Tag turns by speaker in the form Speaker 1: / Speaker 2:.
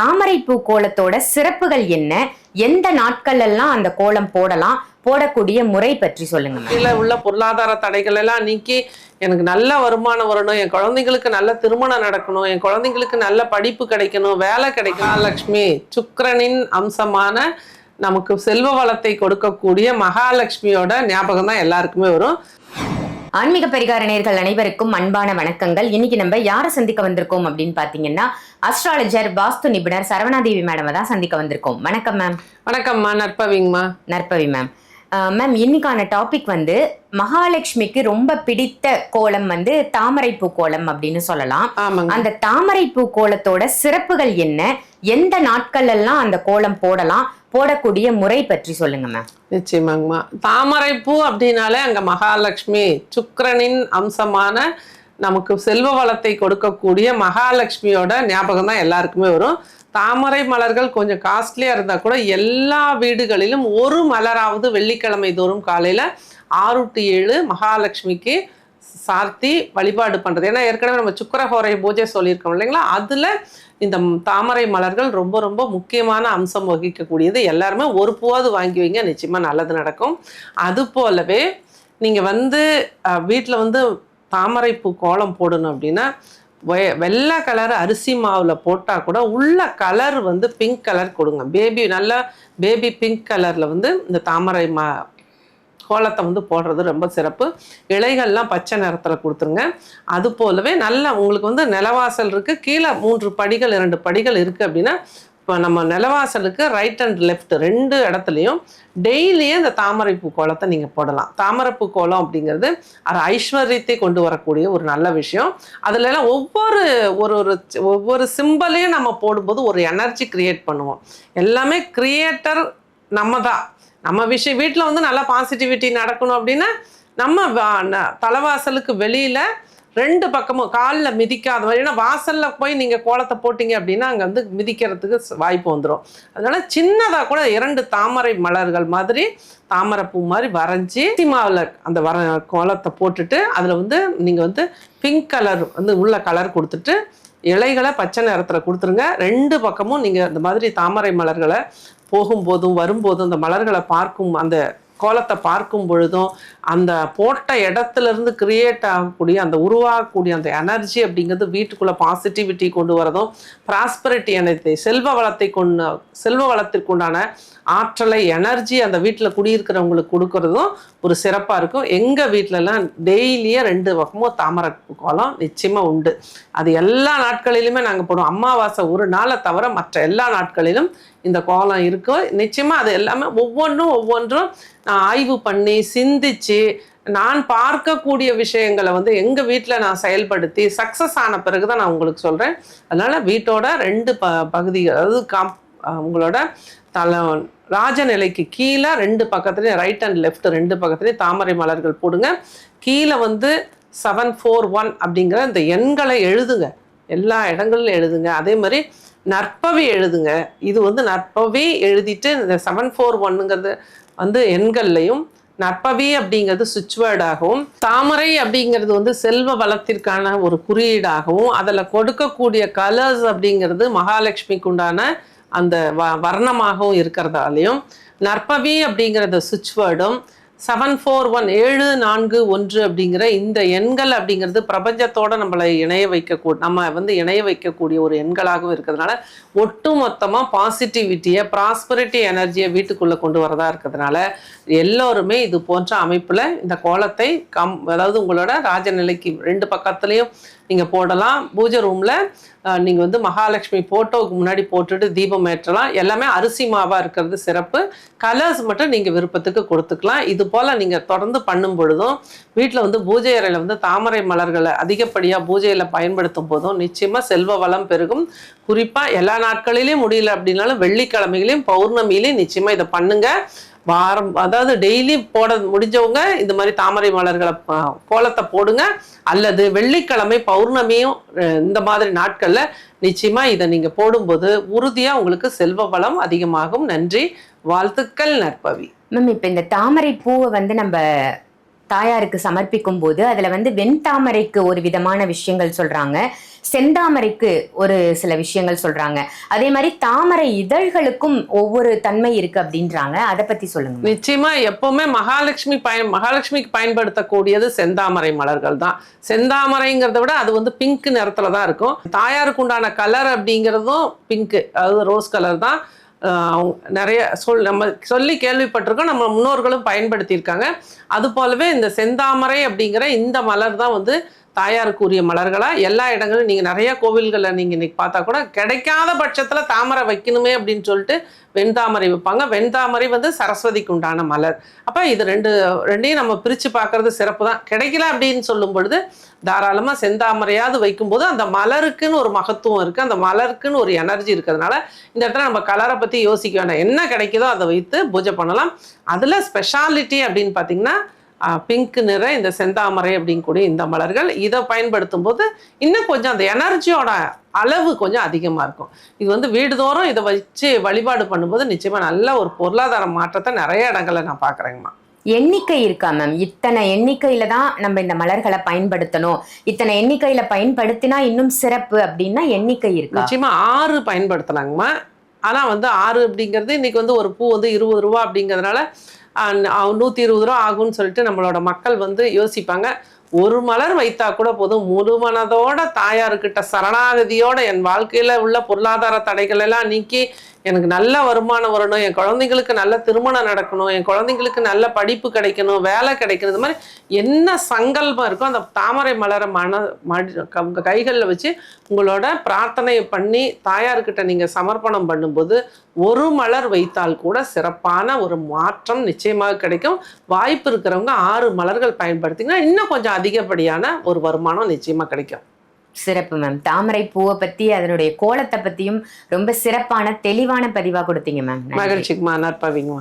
Speaker 1: தாமரை பூ கோலத்தோட சிறப்புகள் என்ன? எந்த நாட்கள் எல்லாம் அந்த கோலம் போடலாம்? போடக்கூடிய முறை பற்றி சொல்லுங்க
Speaker 2: கீழே உள்ள பொருளாதார தடைகள் எல்லாம் நீக்கி எனக்கு நல்ல வருமானம் வரணும் என் குழந்தைங்களுக்கு நல்ல திருமணம் நடக்கணும் என் குழந்தைங்களுக்கு நல்ல படிப்பு கிடைக்கணும் வேலை கிடைக்கணும். லக்ஷ்மி சுக்கரனின் அம்சமான நமக்கு செல்வ வளத்தை கொடுக்கக்கூடிய மகாலட்சுமியோட ஞாபகம் தான் எல்லாருக்குமே வரும்.
Speaker 1: ஆன்மீக பரிகார நேர்கள் அனைவருக்கும் அன்பான வணக்கங்கள். இன்னைக்கு நம்ம யாரை சந்திக்க வந்திருக்கோம் அப்படின்னு பாத்தீங்கன்னா அஸ்ட்ராலஜர் வாஸ்து நிபுணர் சரவணாதேவி மேடம் தான் சந்திக்க வந்திருக்கோம். வணக்கம் மேம்
Speaker 2: வணக்கம்மா நற்பவிங்கம்மா
Speaker 1: நற்பவி மேம் மேம் இன்னைக்கான டாபிக் வந்து மகாலட்சுமிக்கு ரொம்ப பிடித்த கோலம் வந்து தாமரைப்பூ கோலம் அப்படின்னு சொல்லலாம். அந்த தாமரைப்பூ கோலத்தோட சிறப்புகள் என்ன? எந்த நாட்கள் எல்லாம் அந்த கோலம் போடலாம்? போடக்கூடிய முறை பற்றி சொல்லுங்க மேம்
Speaker 2: நிச்சயமாங்கம்மா. தாமரைப்பூ அப்படின்னாலே அங்கே மகாலட்சுமி சுக்கரனின் அம்சமான நமக்கு செல்வ வளத்தை கொடுக்கக்கூடிய மகாலட்சுமியோட ஞாபகம் தான் எல்லாருக்குமே வரும். தாமரை மலர்கள் கொஞ்சம் காஸ்ட்லியாக இருந்தால் கூட எல்லா வீடுகளிலும் ஒரு மலராவது வெள்ளிக்கிழமை தோறும் காலையில் ஆறு டு ஏழு மகாலட்சுமிக்கு சார்த்தி வழிபாடு பண்ணுறது ஏன்னா ஏற்கனவே நம்ம சுக்கரஹோரை பூஜை சொல்லியிருக்கோம் இல்லைங்களா? அதில் இந்த தாமரை மலர்கள் ரொம்ப ரொம்ப முக்கியமான அம்சம் வகிக்கக்கூடியது. எல்லாருமே ஒரு பூவாவது வாங்கி வைங்க நிச்சயமாக நல்லது நடக்கும். அது போலவே நீங்கள் வந்து வீட்டில் வந்து தாமரை பூ கோலம் போடணும் அப்படின்னா வெ- வெள்ளை கலர் அரிசி மாவில் போட்டால் கூட உள்ள கலர் வந்து பிங்க் கலர் கொடுங்க. பேபி நல்லா பேபி பிங்க் கலரில் வந்து இந்த தாமரை மா கோலத்தை வந்து போடுறது ரொம்ப சிறப்பு. இலைகள்லாம் பச்சை நிறத்தில் கொடுத்துருங்க. அது போலவே நல்லா உங்களுக்கு வந்து நிலவாசல் இருக்குது கீழே மூன்று படிகள் இரண்டு படிகள் இருக்குது அப்படின்னா இப்போ நம்ம நிலவாசலுக்கு ரைட் அண்ட் லெஃப்ட் ரெண்டு இடத்துலையும் டெய்லியே இந்த தாமரைப்பூ கோலத்தை நீங்கள் போடலாம். தாமரைப்பூ கோலம் அப்படிங்கிறது அது ஐஸ்வர்யத்தை கொண்டு வரக்கூடிய ஒரு நல்ல விஷயம். அதுலலாம் ஒவ்வொரு ஒரு ஒரு ஒவ்வொரு சிம்பலையும் நம்ம போடும்போது ஒரு எனர்ஜி கிரியேட் பண்ணுவோம். எல்லாமே கிரியேட்டர் நம்ம தான். நம்ம விஷயம் வீட்டில் வந்து நல்லா பாசிட்டிவிட்டி நடக்கணும் அப்படின்னா நம்ம தலைவாசலுக்கு வெளியில் ரெண்டு பக்கமும் காலில் மிதிக்காத மாதிரி ஏன்னா வாசலில் போய் நீங்கள் கோலத்தை போட்டிங்க அப்படின்னா அங்கே வந்து மிதிக்கிறதுக்கு வாய்ப்பு வந்துடும் அதனால சின்னதாக கூட இரண்டு தாமரை மலர்கள் மாதிரி தாமரைப்பூ மாதிரி வரைஞ்சி சினிமாவில் அந்த வர கோலத்தை போட்டுட்டு அதில் வந்து நீங்கள் வந்து பிங்க் கலர் வந்து உள்ள கலர் கொடுத்துட்டு இலைகளை பச்சை நிறத்தில் கொடுத்துருங்க. ரெண்டு பக்கமும் நீங்கள் இந்த மாதிரி தாமரை மலர்களை போகும்போதும் வரும்போதும் அந்த மலர்களை பார்க்கும் அந்த கோலத்தை பார்க்கும் பொழுதும் அந்த போட்ட இடத்துல இருந்து கிரியேட் ஆகக்கூடிய அந்த உருவாகக்கூடிய அந்த எனர்ஜி அப்படிங்கிறது வீட்டுக்குள்ளே பாசிட்டிவிட்டி கொண்டு வரதும் ப்ராஸ்பரிட்டி எனத்தை செல்வ வளத்தை கொண்டு செல்வ வளத்திற்குண்டான ஆற்றலை எனர்ஜி அந்த வீட்டில் குடியிருக்கிறவங்களுக்கு கொடுக்கறதும் ஒரு சிறப்பாக இருக்கும். எங்கள் வீட்டிலலாம் டெய்லியே ரெண்டு பக்கமும் தாமரை கோலம் நிச்சயமாக உண்டு. அது எல்லா நாட்களிலுமே நாங்கள் போடுவோம். அமாவாசை ஒரு நாளை தவிர மற்ற எல்லா நாட்களிலும் இந்த கோலம் இருக்கும் நிச்சயமாக அது எல்லாமே ஒவ்வொன்றும் ஒவ்வொன்றும் நான் ஆய்வு பண்ணி சிந்திச்சு நான் பார்க்கக்கூடிய விஷயங்களை வந்து எங்கள் வீட்டில் நான் செயல்படுத்தி சக்ஸஸ் ஆன பிறகு தான் நான் உங்களுக்கு சொல்கிறேன் அதனால் வீட்டோட ரெண்டு ப பகுதிகள் அதாவது காம் உங்களோட தல ராஜநிலைக்கு கீழே ரெண்டு பக்கத்துலேயும் ரைட் அண்ட் லெஃப்ட் ரெண்டு பக்கத்துலேயும் தாமரை மலர்கள் போடுங்க. கீழே வந்து செவன் ஃபோர் ஒன் அப்படிங்கிற இந்த எண்களை எழுதுங்க. எல்லா இடங்களிலும் எழுதுங்க. அதே மாதிரி நற்பவி எழுதுங்க. இது வந்து நற்பவே எழுதிட்டு இந்த செவன் ஃபோர் ஒன்னுங்கிறது வந்து எண்கள்லையும் நற்பவி அப்படிங்கிறது சுவிட்ச் வேர்டாகவும் தாமரை அப்படிங்கிறது வந்து செல்வ வளத்திற்கான ஒரு குறியீடாகவும் அதில் கொடுக்கக்கூடிய கலர்ஸ் அப்படிங்கிறது மகாலட்சுமிக்கு உண்டான அந்த வ வர்ணமாகவும் இருக்கிறதாலையும் நற்பவி அப்படிங்கிறது சுவிட்ச் வேர்டும் செவன் ஃபோர் ஒன் ஏழு நான்கு ஒன்று அப்படிங்கிற இந்த எண்கள் அப்படிங்கிறது பிரபஞ்சத்தோட நம்மளை இணைய வைக்க நம்ம வந்து இணைய வைக்கக்கூடிய ஒரு எண்களாகவும் இருக்கிறதுனால ஒட்டு மொத்தமாக பாசிட்டிவிட்டியை ப்ராஸ்பரிட்டி எனர்ஜியை வீட்டுக்குள்ளே கொண்டு வரதா இருக்கிறதுனால எல்லோருமே இது போன்ற அமைப்பில் இந்த கோலத்தை கம் அதாவது உங்களோட ராஜநிலைக்கு ரெண்டு பக்கத்துலேயும் நீங்கள் போடலாம். பூஜை ரூமில் நீங்கள் வந்து மகாலட்சுமி ஃபோட்டோவுக்கு முன்னாடி போட்டுட்டு தீபம் ஏற்றலாம். எல்லாமே அரிசி மாவாக இருக்கிறது சிறப்பு. கலர்ஸ் மட்டும் நீங்கள் விருப்பத்துக்கு கொடுத்துக்கலாம். இது போல் நீங்கள் தொடர்ந்து பண்ணும் பொழுதும் வீட்டில் வந்து பூஜை அறையில் வந்து தாமரை மலர்களை அதிகப்படியாக பூஜையில் பயன்படுத்தும் போதும் நிச்சயமாக செல்வ வளம் பெருகும். குறிப்பாக எல்லா நாட்களிலையும் முடியல அப்படின்னாலும் வெள்ளிக்கிழமைகளையும் பௌர்ணமியிலையும் நிச்சயமாக இதை பண்ணுங்கள் வாரம் அதாவது டெய்லி போட முடிஞ்சவங்க இந்த மாதிரி தாமரை மலர்களை கோலத்தை போடுங்க. அல்லது வெள்ளிக்கிழமை பௌர்ணமியும் இந்த மாதிரி நாட்களில் நிச்சயமாக இதை நீங்கள் போடும்போது உறுதியாக உங்களுக்கு செல்வ வளம் அதிகமாகும். நன்றி. வாழ்த்துக்கள் நற்பவி.
Speaker 1: மேம் இப்போ இந்த தாமரை பூவை வந்து நம்ம தாயாருக்கு சமர்ப்பிக்கும் போது அதில் வந்து வெண்தாமரைக்கு ஒரு விதமான விஷயங்கள் சொல்கிறாங்க செந்தாமரைக்கு ஒரு சில விஷயங்கள் சொல்கிறாங்க அதே மாதிரி தாமரை இதழ்களுக்கும் ஒவ்வொரு தன்மை இருக்கு அப்படின்றாங்க. அதை பற்றி சொல்லுங்க
Speaker 2: நிச்சயமா எப்போவுமே மகாலட்சுமி பயன் மகாலட்சுமிக்கு பயன்படுத்தக்கூடியது செந்தாமரை மலர்கள் தான். செந்தாமரைங்கிறத விட அது வந்து பிங்க் நிறத்துல தான் இருக்கும். தாயாருக்கு உண்டான கலர் அப்படிங்கிறதும் பிங்க் அதாவது ரோஸ் கலர் தான். நிறைய சொல் நம்ம சொல்லி கேள்விப்பட்டிருக்கோம் நம்ம முன்னோர்களும் பயன்படுத்தியிருக்காங்க. அது போலவே இந்த செந்தாமரை அப்படிங்கிற இந்த மலர் தான் வந்து தாயாருக்கு உரிய எல்லா இடங்களும் நீங்கள் நிறைய கோவில்களில் நீங்கள் இன்றைக்கி பார்த்தா கூட கிடைக்காத பட்சத்தில் தாமரை வைக்கணுமே அப்படின்னு சொல்லிட்டு வெண்தாமரை வைப்பாங்க. வெண்தாமரை வந்து சரஸ்வதிக்கு உண்டான மலர். அப்போ இது ரெண்டு ரெண்டையும் நம்ம பிரிச்சு பார்க்கறது சிறப்பு தான். கிடைக்கல அப்படின்னு சொல்லும் பொழுது தாராளமாக செந்தாமரையாவது வைக்கும்போது அந்த மலருக்குன்னு ஒரு மகத்துவம் இருக்குது அந்த மலருக்குன்னு ஒரு எனர்ஜி இருக்கிறதுனால இந்த இடத்துல நம்ம கலரை பற்றி யோசிக்க வேண்டாம். என்ன கிடைக்குதோ அதை வைத்து பூஜை பண்ணலாம். அதில் ஸ்பெஷாலிட்டி அப்படின்னு பார்த்தீங்கன்னா பிங்க் நிற இந்த செந்தாமரை அப்படிங்கக்கூடிய இந்த மலர்கள் இதை பயன்படுத்தும் போது இன்னும் கொஞ்சம் அந்த எனர்ஜியோட அளவு கொஞ்சம் அதிகமாக இருக்கும். இது வந்து வீடுதோறும் இதை வச்சு வழிபாடு பண்ணும்போது நிச்சயமா நல்ல ஒரு பொருளாதார மாற்றத்தை நிறைய இடங்கள்ல நான் பார்க்குறேங்கம்மா.
Speaker 1: எண்ணிக்கை இருக்கா மேம் இத்தனை எண்ணிக்கையில தான் நம்ம இந்த மலர்களை பயன்படுத்தணும். இத்தனை எண்ணிக்கையில பயன்படுத்தினா இன்னும் சிறப்பு அப்படின்னா எண்ணிக்கை இருக்கா?
Speaker 2: நிச்சயமா ஆறு பயன்படுத்தலாங்கம்மா ஆனா வந்து ஆறு அப்படிங்கிறது இன்னைக்கு வந்து ஒரு பூ வந்து இருபது ரூபா அப்படிங்கிறதுனால நூற்றி இருபது ரூபா ஆகும்னு சொல்லிட்டு நம்மளோட மக்கள் வந்து யோசிப்பாங்க. ஒரு மலர் வைத்தா கூட போதும். முழுமனதோட தாயாருக்கிட்ட சரணாகதியோட என் வாழ்க்கையில உள்ள பொருளாதார தடைகள் எல்லாம் நீக்கி எனக்கு நல்ல வருமானம் வரணும் என் குழந்தைங்களுக்கு நல்ல திருமணம் நடக்கணும் என் குழந்தைங்களுக்கு நல்ல படிப்பு கிடைக்கணும் வேலை கிடைக்கணும் இது மாதிரி என்ன சங்கல்பம் இருக்கோ அந்த தாமரை மலரை மன மடி உங்க கைகளில் வச்சு உங்களோட பிரார்த்தனையை பண்ணி தாயார்கிட்ட நீங்கள் சமர்ப்பணம் பண்ணும்போது ஒரு மலர் வைத்தால் கூட சிறப்பான ஒரு மாற்றம் நிச்சயமாக கிடைக்கும். வாய்ப்பு இருக்கிறவங்க ஆறு மலர்கள் பயன்படுத்திங்கன்னா இன்னும் கொஞ்சம் அதிகப்படியான ஒரு வருமானம் நிச்சயமாக கிடைக்கும்.
Speaker 1: சிறப்பு மேம் தாமரை பூவை பத்தி அதனுடைய கோலத்தை பத்தியும் ரொம்ப சிறப்பான தெளிவான பதிவா கொடுத்தீங்க மேம்
Speaker 2: மகிழ்ச்சிக்குமா நற்பவிங்கம்மா